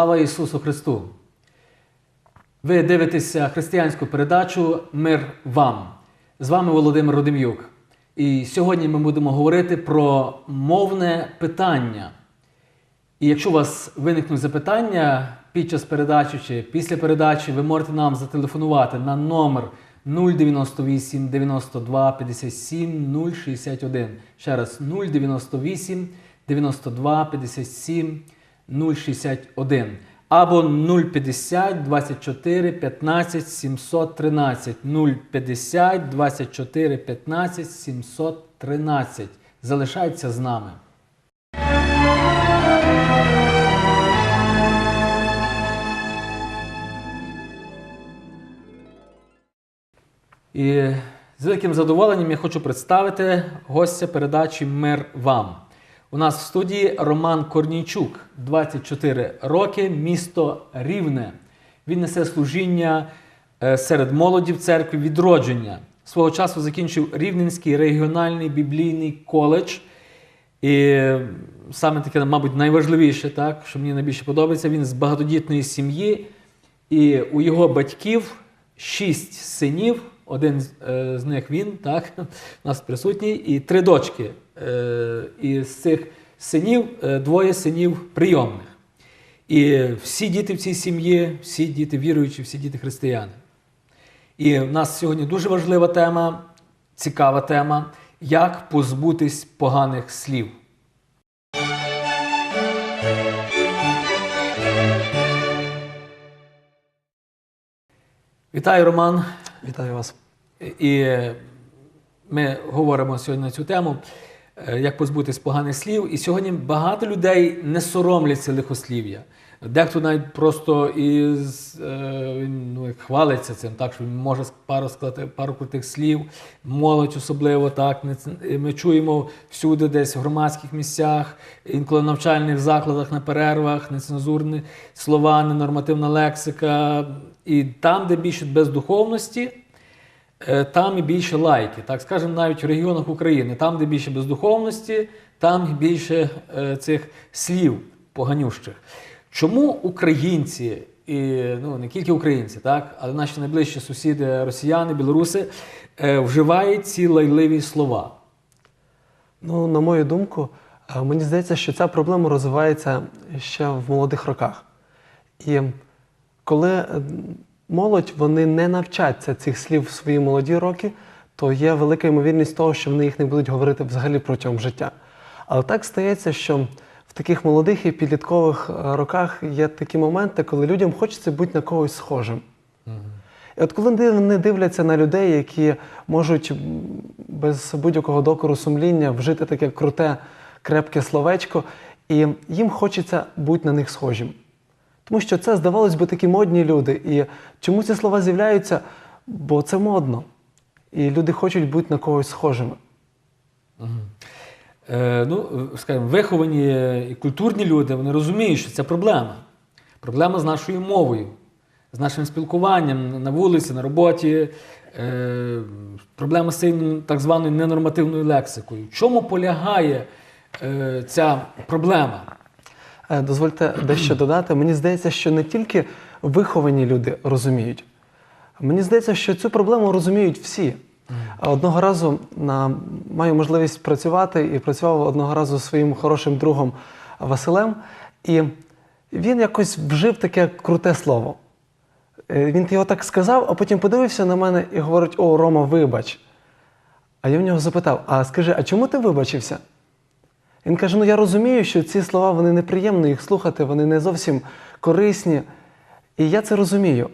Слава Ісусу Христу! Ви дивитеся християнську передачу Мир вам. З вами Володимир Родим'юк. І сьогодні ми будемо говорити про мовне питання. І якщо у вас виникнуть запитання під час передачі чи після передачі, ви можете нам зателефонувати на номер 098 92 57 061. Ще раз 098 92 57 061. Або 050 24 15 713. 050 24 15 713. Залишайтеся з нами. І з великим задоволенням я хочу представити гостя передачі Мир вам. У нас в студії Роман Корнійчук, 24 роки, місто Рівне. Він несе служіння е, серед молоді в церкві відродження. Свого часу закінчив Рівненський регіональний біблійний коледж. І е, саме таке, мабуть, найважливіше, так, що мені найбільше подобається, він з багатодітної сім'ї, і у його батьків шість синів, один з, е, них він, так, у нас присутній, і три дочки. Е, і з цих синів е, двоє синів прийомних. І всі діти в цій сім'ї, всі діти віруючі, всі діти християни. І в нас сьогодні дуже важлива тема, цікава тема, як позбутись поганих слів. Вітаю, Роман. Вітаю вас. І ми говоримо сьогодні на цю тему, як позбутись поганих слів. І сьогодні багато людей не соромляться лихослів'я. Дехто навіть просто і з- е, ну, хвалиться цим, так що він може пару сказати пару крутих слів, молодь особливо так. Ми чуємо всюди, десь в громадських місцях, інколи навчальних закладах на перервах, нецензурні слова, ненормативна лексика. І там, де більше бездуховності, Е, там і більше лайки. Так скажемо, навіть в регіонах України, там, де більше бездуховності, там більше е, цих слів поганющих. Чому українці, і ну не тільки українці, так, але наші найближчі сусіди, росіяни, білоруси, е, вживають ці лайливі слова? Ну, на мою думку, е, мені здається, що ця проблема розвивається ще в молодих роках. І коли е, молодь вони не навчаться цих слів в свої молоді роки, то є велика ймовірність того, що вони їх не будуть говорити взагалі протягом життя. Але так стається, що в таких молодих і підліткових е, роках є такі моменти, коли людям хочеться бути на когось схожим. І от коли вони дивляться на людей, які можуть без будь-якого докору сумління вжити таке круте, крепке словечко, і їм хочеться бути на них схожим. Тому що це, здавалось би, такі модні люди. І чому ці слова з'являються? Бо це модно. І люди хочуть бути на когось схожими. Е, ну, скажімо, виховані і культурні люди вони розуміють, що це проблема. Проблема з нашою мовою, з нашим спілкуванням на вулиці, на роботі, е, проблема з цією так званою ненормативною лексикою. В чому полягає е, ця проблема? Е, Дозвольте дещо додати. Мені здається, що не тільки виховані люди розуміють. Мені здається, що цю проблему розуміють всі. Одного разу на, маю можливість працювати і працював одного разу зі своїм хорошим другом Василем, і він якось вжив таке круте слово. Е, Він його так сказав, а потім подивився на мене і говорить: О, Рома, вибач. А я в нього запитав: А скажи, а чому ти вибачився? Він каже: ну я розумію, що ці слова вони неприємно їх слухати, вони не зовсім корисні. І я це розумію.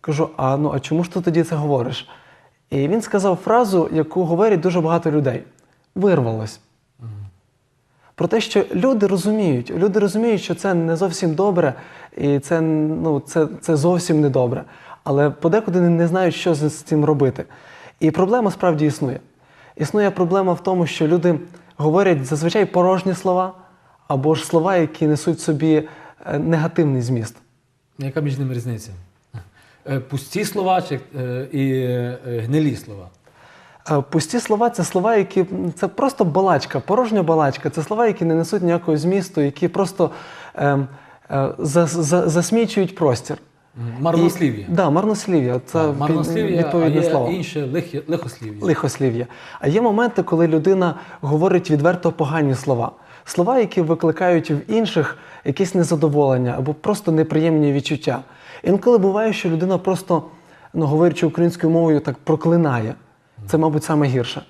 Кажу: а ну а чому ж ти тоді це говориш? І він сказав фразу, яку говорять дуже багато людей: вирвалось. Про те, що люди розуміють, люди розуміють, що це не зовсім добре, і це, ну, це, це зовсім не добре. Але подекуди не знають, що з з цим робити. І проблема справді існує. Існує проблема в тому, що люди говорять зазвичай порожні слова або ж слова, які несуть в собі е, негативний зміст. Яка між ними різниця? Е, Пусті слова чи, е, і е, гнилі слова? Е, Пусті слова це слова, які це просто балачка, порожня балачка. Це слова, які не несуть ніякого змісту, які просто ем, е, за, засмічують простір. Марнослів'я. Да, марнослів'я. Це Марнослів'я, а відповідне є слово. інше лихі- лихослів'я. Лихослів'я. А є моменти, коли людина говорить відверто погані слова. Слова, які викликають в інших якесь незадоволення або просто неприємні відчуття. Інколи буває, що людина просто, ну, говорячи українською мовою, так проклинає. Це, мабуть, саме гірше.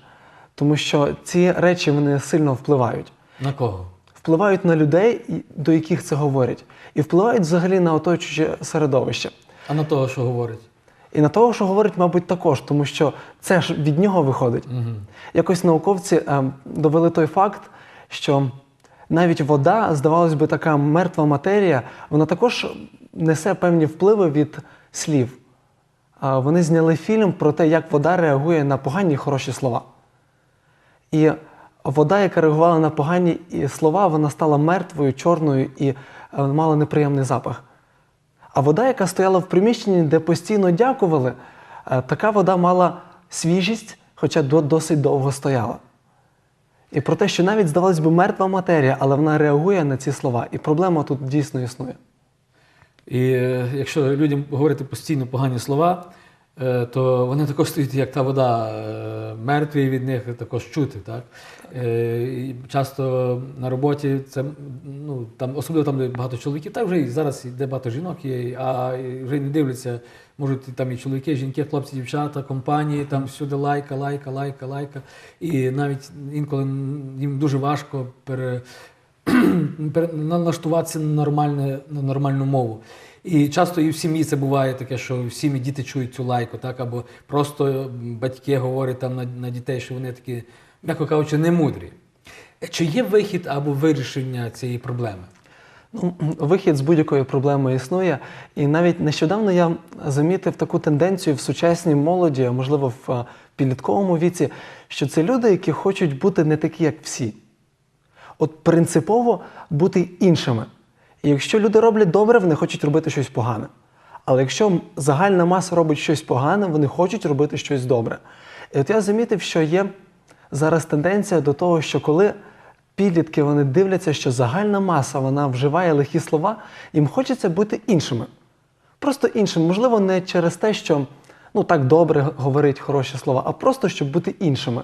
Тому що ці речі вони сильно впливають. На кого? Впливають на людей, до яких це говорять, і впливають взагалі на оточуюче середовище. А на того, що говорить? І на того, що говорить, мабуть, також, тому що це ж від нього виходить. Якось науковці е, довели той факт, що навіть вода, здавалось би, така мертва матерія, вона також несе певні впливи від слів. А Вони зняли фільм про те, як вода реагує на погані і хороші слова. І вода, яка реагувала на погані слова, вона стала мертвою, чорною і е, мала неприємний запах. А вода, яка стояла в приміщенні, де постійно дякували, е, така вода мала свіжість, хоча досить довго стояла. І про те, що навіть, здавалось би, мертва матерія, але вона реагує на ці слова. І проблема тут дійсно існує. І е, якщо людям говорити постійно погані слова, то вони також стають, як та вода, е, мертві від них також чути. Так? Е, І часто на роботі це ну, там, особливо там, де багато чоловіків, так вже і зараз де багато жінок є, а вже не дивляться, можуть там і чоловіки, і жінки, хлопці, дівчата, компанії, там всюди лайка, лайка, лайка, лайка. І навіть інколи їм дуже важко пере- налаштуватися на, нормальне, на нормальну мову. І часто і в сім'ї це буває таке, що в сім'ї діти чують цю лайку, так, або просто батьки говорять там на, на дітей, що вони такі, м'яко кажучи, не мудрі. Чи є вихід або вирішення цієї проблеми? Ну, вихід з будь-якої проблеми існує. І навіть нещодавно я замітив таку тенденцію в сучасній молоді, а можливо в е, підлітковому віці, що це люди, які хочуть бути не такі, як всі. От принципово бути іншими. І якщо люди роблять добре, вони хочуть робити щось погане. Але якщо загальна маса робить щось погане, вони хочуть робити щось добре. І от я замітив, що є зараз тенденція до того, що коли підлітки вони дивляться, що загальна маса вона вживає лихі слова, їм хочеться бути іншими. Просто іншими. Можливо, не через те, що ну так добре говорить хороші слова, а просто щоб бути іншими.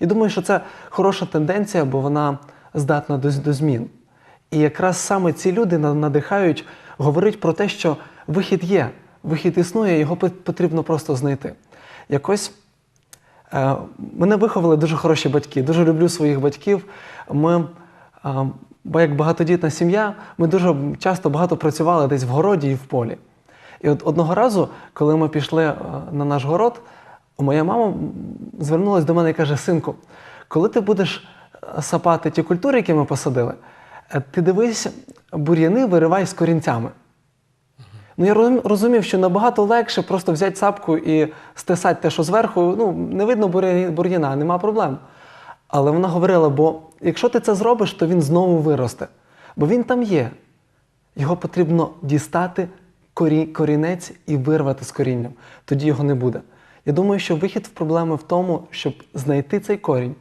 І думаю, що це хороша тенденція, бо вона здатна до, до змін. І якраз саме ці люди надихають говорити про те, що вихід є, вихід існує, його потрібно просто знайти. Якось Е, Мене виховали дуже хороші батьки. Дуже люблю своїх батьків. Ми, е, бо як багатодітна сім'я, ми дуже часто багато працювали десь в городі і в полі. І от одного разу, коли ми пішли е, на наш город, моя мама звернулася до мене і каже: Синку, коли ти будеш е, сапати ті культури, які ми посадили, ти дивись, бур'яни виривай з корінцями. Ну, я розумів, що набагато легше просто взяти сапку і стисати те, що зверху, ну, не видно бур'яна, нема проблем. Але вона говорила: бо якщо ти це зробиш, то він знову виросте. Бо він там є. Його потрібно дістати корі- корінець і вирвати з корінням. Тоді його не буде. Я думаю, що вихід в проблеми в тому, щоб знайти цей корінь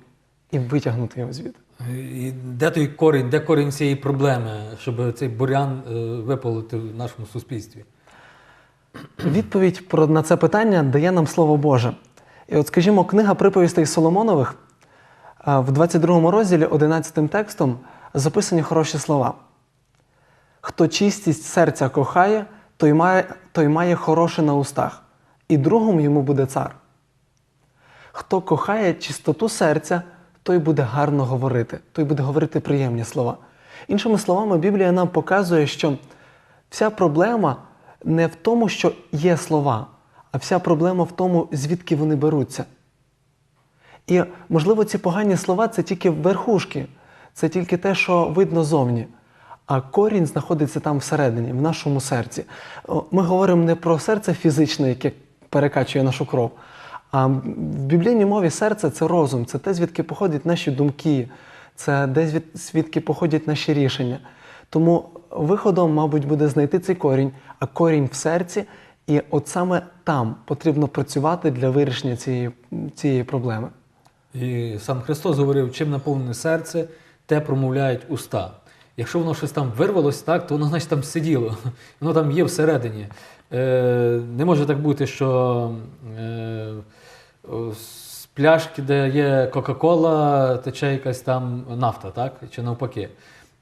і витягнути його звідти. І де той корінь, де корінь цієї проблеми, щоб цей бурян е, випалити в нашому суспільстві? Відповідь на це питання дає нам Слово Боже. І от, скажімо, книга приповістей Соломонових в 22 розділі 11 текстом записані хороші слова. Хто чистість серця кохає, той має, той має хороше на устах, і другом йому буде цар. Хто кохає чистоту серця, той буде гарно говорити, той буде говорити приємні слова. Іншими словами, Біблія нам показує, що вся проблема не в тому, що є слова, а вся проблема в тому, звідки вони беруться. І, можливо, ці погані слова це тільки верхушки, це тільки те, що видно зовні. А корінь знаходиться там всередині, в нашому серці. Ми говоримо не про серце фізичне, яке перекачує нашу кров. А в біблійній мові серце це розум, це те, звідки походять наші думки, це де звідки походять наші рішення. Тому виходом, мабуть, буде знайти цей корінь, а корінь в серці, і от саме там потрібно працювати для вирішення цієї, цієї проблеми. І сам Христос говорив, чим наповнене серце, те промовляють уста. Якщо воно щось там вирвалось, так, то воно значить там сиділо. Воно там є всередині. Е, не може так бути, що е, з пляшки, де є Кока-Кола, тече якась там нафта, так? чи навпаки.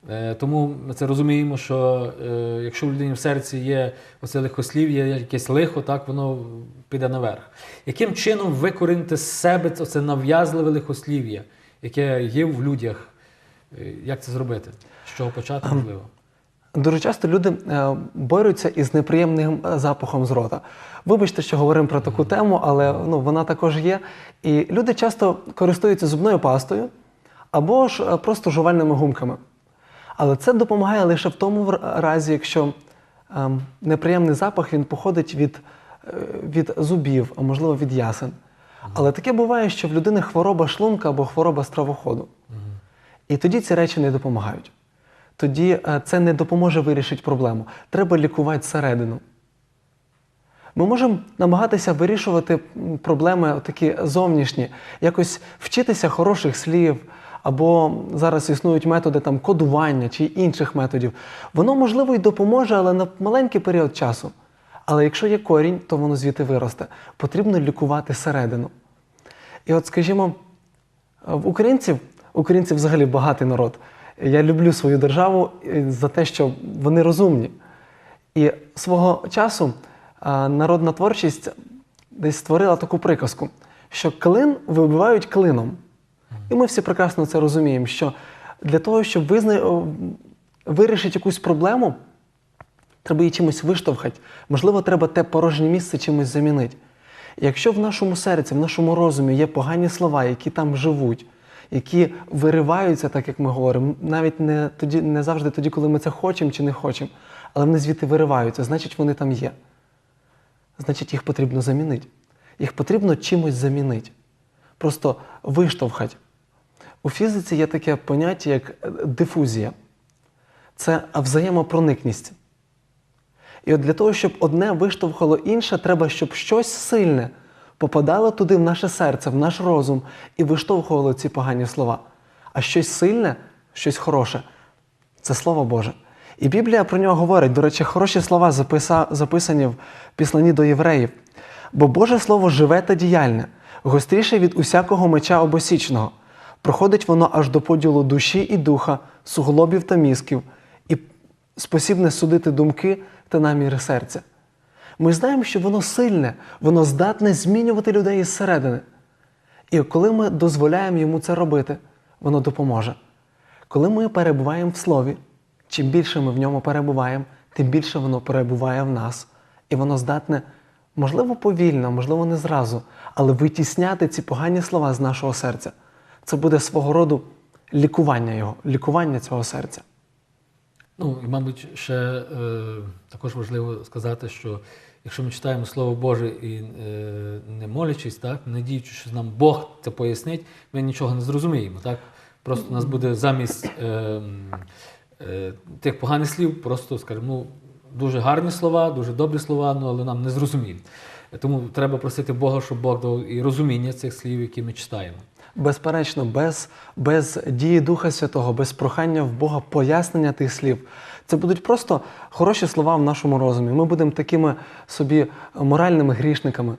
Е, тому ми це розуміємо, що е, якщо в людині в серці є оце лихослів'я, є якесь лихо, так воно піде наверх. Яким чином викорінити з себе це нав'язливе лихослів'я, яке є в людях? Е, Як це зробити? З чого почати можливо? Дуже часто люди е, борються із неприємним е, запахом з рота. Вибачте, що говоримо про таку тему, але ну, вона також є. І люди часто користуються зубною пастою або ж е, просто жувальними гумками. Але це допомагає лише в тому разі, якщо ем, неприємний запах він походить від, від зубів, а можливо від ясен. Але таке буває, що в людини хвороба шлунка або хвороба стравоходу. І тоді ці речі не допомагають. Тоді е, це не допоможе вирішити проблему. Треба лікувати середину. Ми можемо намагатися вирішувати проблеми такі зовнішні, якось вчитися хороших слів, або зараз існують методи там, кодування чи інших методів. Воно, можливо, і допоможе, але на маленький період часу. Але якщо є корінь, то воно звідти виросте. Потрібно лікувати середину. І от, скажімо, в українців, українців взагалі багатий народ. Я люблю свою державу е, за те, що вони розумні. І свого часу народна творчість десь створила таку приказку, що клин вибивають клином. І ми всі прекрасно це розуміємо, що для того, щоб визна... вирішити якусь проблему, треба її чимось виштовхати. Можливо, треба те порожнє місце чимось замінити. Якщо в нашому серці, в нашому розумі є погані слова, які там живуть, які вириваються, так як ми говоримо, навіть не, тоді, не завжди тоді, коли ми це хочемо чи не хочемо, але вони звідти вириваються, значить вони там є. Значить, їх потрібно замінити. Їх потрібно чимось замінити. Просто виштовхати. У фізиці є таке поняття, як е, дифузія. Це взаємопроникність. І от для того, щоб одне виштовхало інше, треба, щоб щось сильне попадало туди в наше серце, в наш розум і виштовхувало ці погані слова. А щось сильне, щось хороше це Слово Боже. І Біблія про нього говорить. До речі, хороші слова записа, записані в післанні до євреїв. Бо Боже Слово живе та діяльне, гостріше від усякого меча обосічного. Проходить воно аж до поділу душі і духа, суглобів та мізків, і спосібне судити думки та наміри серця. Ми знаємо, що воно сильне, воно здатне змінювати людей із середини. І коли ми дозволяємо йому це робити, воно допоможе. Коли ми перебуваємо в слові, чим більше ми в ньому перебуваємо, тим більше воно перебуває в нас. І воно здатне, можливо, повільно, можливо, не зразу, але витісняти ці погані слова з нашого серця. Це буде свого роду лікування його, лікування цього серця. Ну, і, мабуть, ще е, також важливо сказати, що якщо ми читаємо Слово Боже і е, не молячись, так, не діючи, що нам Бог це пояснить, ми нічого не зрозуміємо. Так? Просто у нас буде замість е, е, тих поганих слів, просто, скажімо, ну, дуже гарні слова, дуже добрі слова, ну, але нам не зрозумілі. Тому треба просити Бога, щоб Бог дав і розуміння цих слів, які ми читаємо. Безперечно, без, без дії Духа Святого, без прохання в Бога пояснення тих слів. Це будуть просто хороші слова в нашому розумі. Ми будемо такими собі моральними грішниками.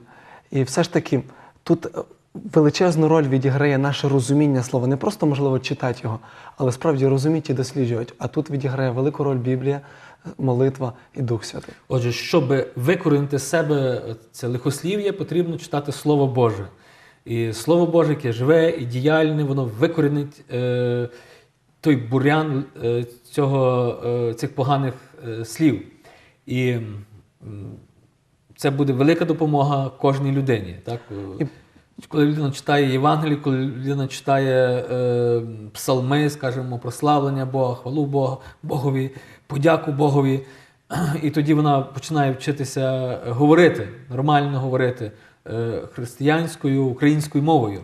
І все ж таки, тут е, величезну роль відіграє наше розуміння слова. Не просто можливо читати його, але справді розуміти і досліджувати. А тут відіграє велику роль Біблія, молитва і Дух Святий. Отже, щоб викорінити себе це лихослів'я, потрібно читати Слово Боже. І Слово Боже, яке живе і діяльне, воно викорінить е, той бурян е, цього, е, цих поганих е, слів. І це буде велика допомога кожній людині. Так? Коли людина читає Євангелію, коли людина читає е, псалми, скажімо, прославлення Бога, хвалу Бога, Богові, подяку Богові, і тоді вона починає вчитися говорити, нормально говорити е, християнською, українською мовою.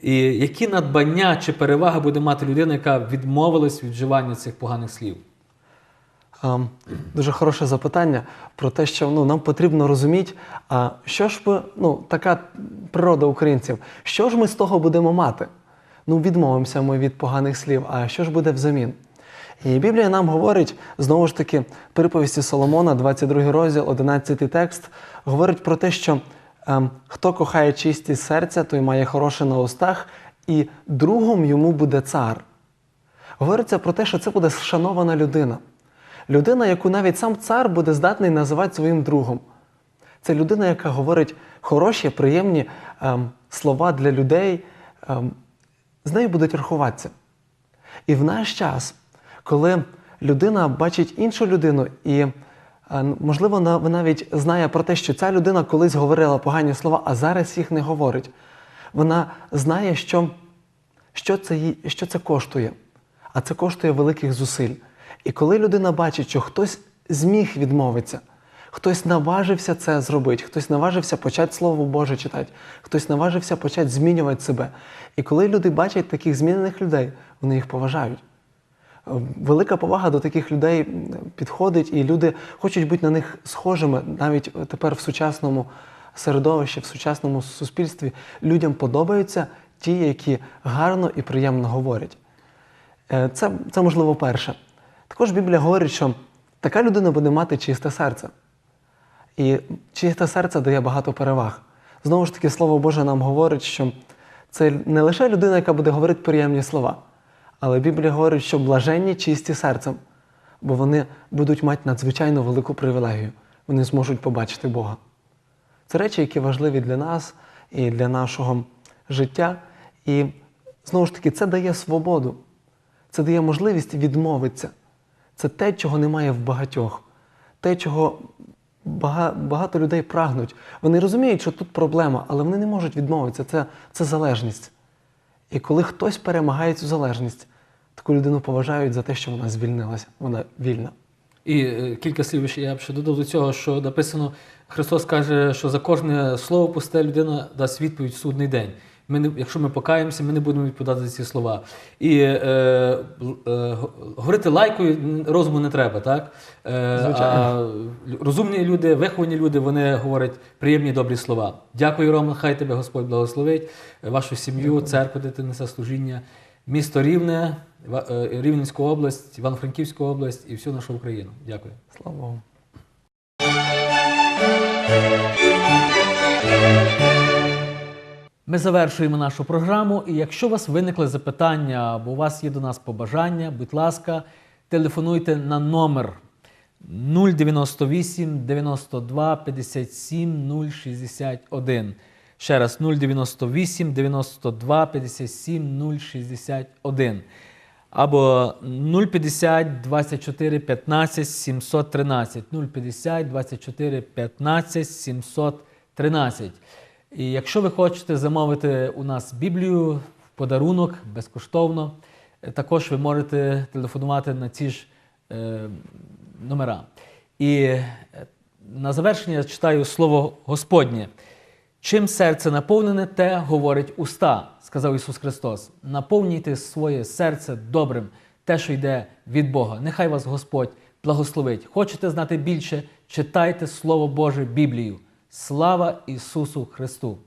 І які надбання чи переваги буде мати людина, яка відмовилась від вживання цих поганих слів? Ем, Дуже хороше запитання про те, що ну, нам потрібно розуміти, а що ж ми, ну, така природа українців, що ж ми з того будемо мати? Ну, відмовимося ми від поганих слів, а що ж буде взамін? І Біблія нам говорить, знову ж таки, приповісті Соломона, 22 розділ, 11 текст, говорить про те, що хто кохає чисті серця, той має хороше на устах, і другом йому буде цар. Говориться про те, що це буде шанована людина. Людина, яку навіть сам цар буде здатний називати своїм другом. Це людина, яка говорить хороші, приємні ем, слова для людей, ем, з нею будуть рахуватися. І в наш час, коли людина бачить іншу людину, і, можливо, на- вона навіть знає про те, що ця людина колись говорила погані слова, а зараз їх не говорить. Вона знає, що, що, це, що це коштує. А це коштує великих зусиль. І коли людина бачить, що хтось зміг відмовитися, хтось наважився це зробити, хтось наважився почати Слово Боже читати, хтось наважився почати змінювати себе. І коли люди бачать таких змінених людей, вони їх поважають. Велика повага до таких людей підходить, і люди хочуть бути на них схожими навіть тепер в сучасному середовищі, в сучасному суспільстві. Людям подобаються ті, які гарно і приємно говорять. Е, Це, це можливо перше. Також Біблія говорить, що така людина буде мати чисте серце. І чисте серце дає багато переваг. Знову ж таки, Слово Боже нам говорить, що це не лише людина, яка буде говорити приємні слова, але Біблія говорить, що блаженні чисті серцем, бо вони будуть мати надзвичайно велику привілегію. Вони зможуть побачити Бога. Це речі, які важливі для нас і для нашого життя. І знову ж таки, це дає свободу, це дає можливість відмовитися. Це те, чого немає в багатьох, те, чого багато людей прагнуть. Вони розуміють, що тут проблема, але вони не можуть відмовитися. Це, це залежність. І коли хтось перемагає цю залежність, таку людину поважають за те, що вона звільнилася, вона вільна. І е, кілька слів ще я б ще додав до цього, що написано, Христос каже, що за кожне слово пусте людина дасть відповідь в судний день. Ми не, якщо ми покаємося, ми не будемо відповідати за ці слова. І е, е, говорити лайкою розуму не треба, так? Е, Звичайно. а розумні люди, виховані люди, вони говорять приємні добрі слова. Дякую, Роман, хай тебе Господь благословить, вашу сім'ю, церкву, де ти несе служіння, місто Рівне, е, Рівненську область, Івано-Франківську область і всю нашу Україну. Дякую. Слава Богу. Ми завершуємо нашу програму. І якщо у вас виникли запитання або у вас є до нас побажання, будь ласка, телефонуйте на номер 098 92 57 061. Ще раз 098 92 57 061. Або 050 24 15 713. 050 24 15 713. І якщо ви хочете замовити у нас Біблію в подарунок безкоштовно, е, також ви можете телефонувати на ці ж е, номера. І е, на завершення читаю слово Господнє. Чим серце наповнене, те говорить уста, сказав Ісус Христос. Наповнюйте своє серце добрим, те, що йде від Бога. Нехай вас Господь благословить. Хочете знати більше? Читайте Слово Боже Біблію. Слава Ісусу Христу!